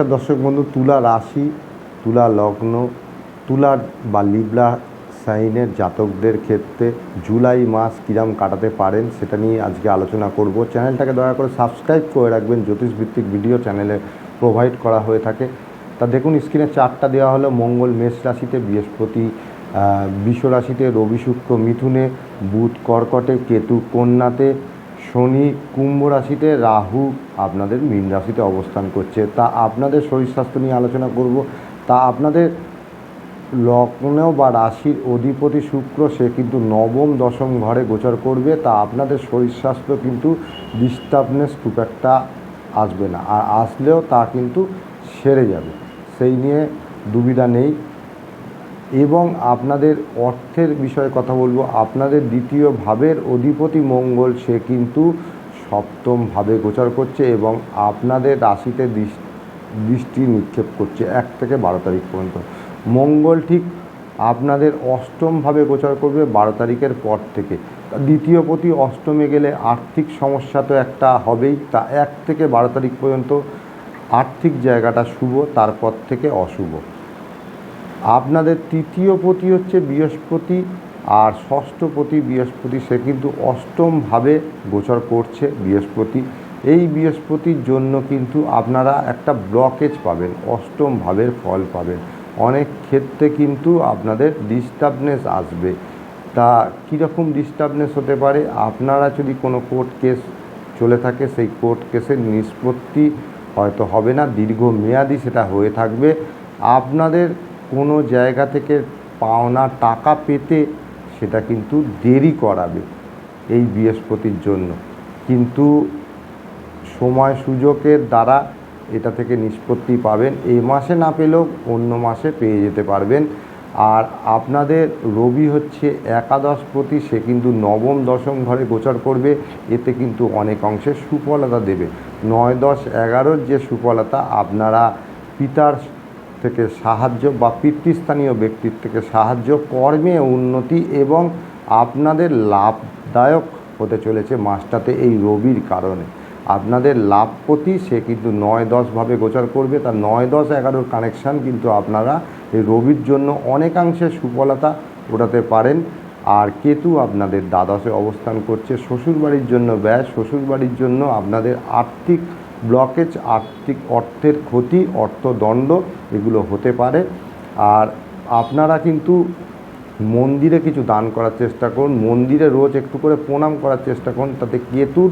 নমস্কার দর্শক বন্ধু, তুলা রাশি, তুলা লগ্ন, তুলা বা লিবলা সাইনের জাতকদের ক্ষেত্রে জুলাই মাস কিরাম কাটাতে পারেন সেটা নিয়ে আজকে আলোচনা করব। চ্যানেলটাকে দয়া করে সাবস্ক্রাইব করে রাখবেন। জ্যোতিষভিত্তিক ভিডিও চ্যানেলে প্রোভাইড করা হয়ে থাকে। তা দেখুন, স্ক্রিনে চারটা দেওয়া হলো, মঙ্গল মেষ রাশিতে বৃহস্পতি বৃষ রাশিতে রবি শুক্র মিথুনে, বুধ কর্কটে, কেতু কন্যাতে শনি কুম্ভ রাশিতে রাহু আপনাদের মীন রাশিতে অবস্থান করছে। তা আপনাদের শরীর স্বাস্থ্য নিয়ে আলোচনা করব। তা আপনাদের লগ্ন বা রাশির অধিপতি শুক্র, সে কিন্তু নবম, দশম ঘরে গোচর করবে। তা আপনাদের শরীর স্বাস্থ্য কিন্তু ডিস্টার্বনেস খুব একটা আসবে না। আর আসলেও তা কিন্তু সেরে যাবে। সেই নিয়ে দুবিধা নেই। এবং আপনাদের অর্থের বিষয়ে কথা বলব। আপনাদের দ্বিতীয় ভাবের অধিপতি মঙ্গল, সে কিন্তু সপ্তম ভাবে গোচর করছে এবং আপনাদের রাশিতে দৃষ- দৃষ্টি নিক্ষেপ করছে এক থেকে বারো তারিখ পর্যন্ত। মঙ্গল ঠিক আপনাদের অষ্টমভাবে গোচর করবে বারো তারিখের পর থেকে। দ্বিতীয় প্রতি অষ্টমে গেলে আর্থিক সমস্যা তো একটা হবেই। তা এক থেকে বারো তারিখ পর্যন্ত আর্থিক জায়গাটা শুভ, তারপর থেকে অশুভ। আপনাদের তৃতীয় পতি হচ্ছে বৃহস্পতি আর ষষ্ঠ ষষ্ঠপতি বৃহস্পতি, সে কিন্তু অষ্টমভাবে গোচর করছে বৃহস্পতি। এই বৃহস্পতির জন্য কিন্তু আপনারা একটা ব্লকেজ পাবেন অষ্টম ভাবের ফল পাবেন। অনেক ক্ষেত্রে কিন্তু আপনাদের ডিস্টার্বনেস আসবে। তা কীরকম ডিস্টার্বনেস হতে পারে? আপনারা যদি কোনো কোর্ট কেস চলে থাকে, সেই কোর্ট কেসের নিষ্পত্তি হয়তো হবে না। দীর্ঘমেয়াদী সেটা হয়ে থাকবে। আপনাদের কোনো জায়গা থেকে পাওনা টাকা পেতে সেটা কিন্তু দেরি করাবে এই বৃহস্পতির জন্য। কিন্তু সময় সুযোগের দ্বারা এটা থেকে নিষ্পত্তি পাবেন। এই মাসে না পেলেও অন্য মাসে পেয়ে যেতে পারবেন। আর আপনাদের রবি হচ্ছে একাদশ প্রতি সে কিন্তু নবম, দশম ঘরে গোচর করবে। এতে কিন্তু অনেক অংশে সুফলতা দেবে। নয়, দশ, এগারোর যে সুফলতা আপনারা পিতার থেকে সাহায্য বা পিতৃস্থানীয় ব্যক্তির থেকে সাহায্য, কর্মে উন্নতি এবং আপনাদের লাভদায়ক হতে চলেছে মাসটাতে এই রবির কারণে। আপনাদের লাভপতি সে কিন্তু নয় দশভাবে গোচর করবে। তার নয় দশ এগারোর কানেকশান কিন্তু আপনারা এই রবির জন্য অনেকাংশে সুফলতা ওঠাতে পারেন। আর কেতু আপনাদের দ্বাদশে অবস্থান করছে। শ্বশুরবাড়ির জন্য ব্যয়, শ্বশুরবাড়ির জন্য আপনাদের আর্থিক ব্লকেজ আর্থিক অর্থের ক্ষতি, অর্থদণ্ড এগুলো হতে পারে। আর আপনারা কিন্তু মন্দিরে কিছু দান করার চেষ্টা করুন। মন্দিরে রোজ একটু করে প্রণাম করার চেষ্টা করুন। তাতে কেতুর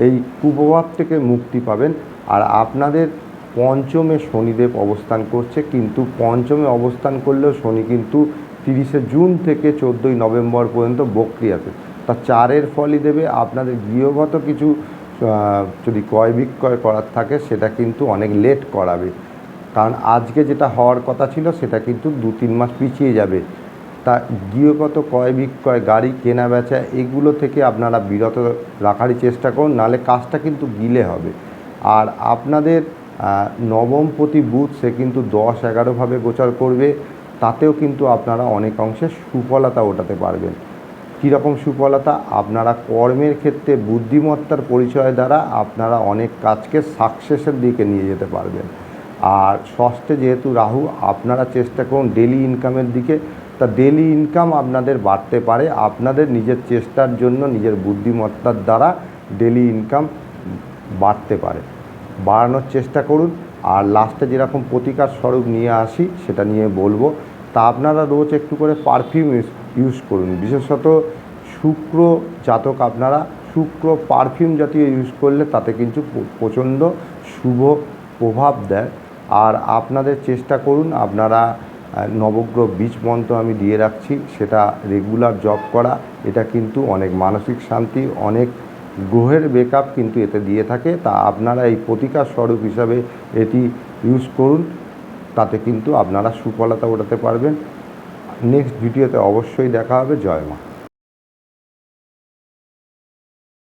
এই কুপ্রভাব থেকে মুক্তি পাবেন। আর আপনাদের পঞ্চমে শনিদেব অবস্থান করছে। কিন্তু পঞ্চমে অবস্থান করলেও শনি কিন্তু তিরিশে জুন থেকে চোদ্দোই নভেম্বর পর্যন্ত বক্রিয়াতে। তা চারের ফলই দেবে। আপনাদের গৃহগত কিছু যদি ক্রয় বিক্রয় করার থাকে, সেটা কিন্তু অনেক লেট করাবে। কারণ আজকে যেটা হওয়ার কথা ছিল, সেটা কিন্তু দু তিন মাস পিছিয়ে যাবে। তা গৃহগত ক্রয় বিক্রয়, গাড়ি কেনা বেচা, এগুলো থেকে আপনারা বিরত রাখারই চেষ্টা করুন, নাহলে কাজটা কিন্তু গিলে হবে। আর আপনাদের নবম প্রতি বুথ সে কিন্তু দশ এগারোভাবে গোচর করবে, তাতেও কিন্তু আপনারা অনেক অংশে সুফলতা ওঠাতে পারবেন। কীরকম সুফলতা? আপনারা কর্মের ক্ষেত্রে বুদ্ধিমত্তার পরিচয় দ্বারা আপনারা অনেক কাজকে সাকসেসের দিকে নিয়ে যেতে পারবেন। আর ষষ্ঠে যেহেতু রাহু, আপনারা চেষ্টা করুন ডেলি ইনকামের দিকে। তা ডেলি ইনকাম আপনাদের বাড়তে পারে। আপনাদের নিজের চেষ্টার জন্য নিজের বুদ্ধিমত্তার দ্বারা ডেলি ইনকাম বাড়তে পারে। বাড়ানোর চেষ্টা করুন। আর লাস্টে যেরকম প্রতিকার স্বরূপ নিয়ে আসি, সেটা নিয়ে বলব। তা আপনারা রোজ একটু করে পারফিউম ইউজ করুন। বিশেষত শুক্র জাতক আপনারা, শুক্র পারফিউম জাতীয় ইউজ করলে তাতে কিন্তু প্রচণ্ড শুভ প্রভাব দেয়। আর আপনাদের চেষ্টা করুন, আপনারা নবগ্রহ বীজ মন্ত্র আমি দিয়ে রাখছি, সেটা রেগুলার জব করা। এটা কিন্তু অনেক মানসিক শান্তি, অনেক গ্রহের বেকআপ কিন্তু এতে দিয়ে থাকে। তা আপনারা এই প্রতিকার স্বরূপ হিসাবে এটি ইউজ করুন, তাতে কিন্তু আপনারা সুফলতা ওঠাতে পারবেন। নেক্সট ভিডিওতে অবশ্যই দেখা হবে। জয় মা।